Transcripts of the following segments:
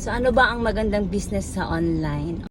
So ano ba ang magandang business sa online?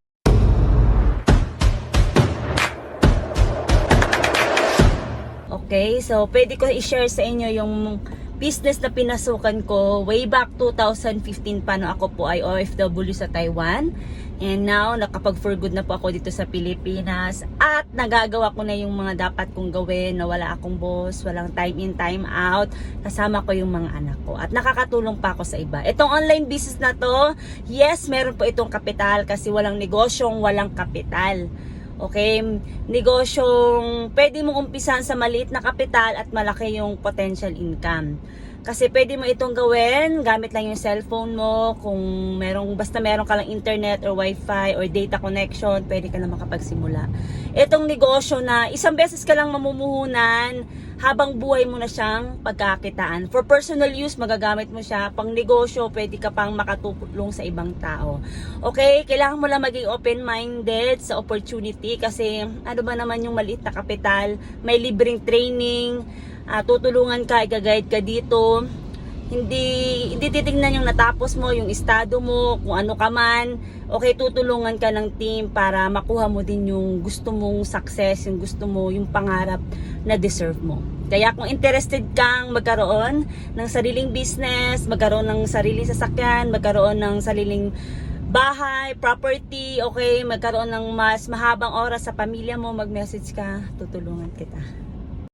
Okay, so pwede ko i-share sa inyo yung business na pinasukan ko way back 2015 pa no ako po ay OFW sa Taiwan. And now, nakapag-for good na po ako dito sa Pilipinas at nagagawa ko na yung mga dapat kong gawin na wala akong boss, walang time in, time out, kasama ko yung mga anak ko at nakakatulong pa ako sa iba. Itong online business na to, yes, meron po itong kapital kasi walang negosyong walang kapital. Okay, negosyong pwede mong umpisan sa maliit na kapital at malaki yung potential income. Kasi pwede mo itong gawin gamit lang yung cellphone mo. Kung merong, basta meron ka lang internet or wifi or data connection, pwede ka na makapagsimula. Itong negosyo na isang beses ka lang mamumuhunan habang buhay mo na siyang pagkakitaan. For personal use, magagamit mo siya. Pang negosyo, pwede ka pang makatulong sa ibang tao. Okay? Kailangan mo lang maging open-minded sa opportunity kasi ano ba naman yung maliit na kapital, may libreng training, ah, tutulungan ka, i-guide ka dito. Hindi hindi titingnan yung natapos mo, yung estado mo, kung ano ka man. Okay, tutulungan ka ng team para makuha mo din yung gusto mong success, yung gusto mo, yung pangarap na deserve mo. Kaya kung interested kang magkaroon ng sariling business, magkaroon ng sariling sasakyan, magkaroon ng sariling bahay, property, okay, magkaroon ng mas mahabang oras sa pamilya mo, mag-message ka, tutulungan kita.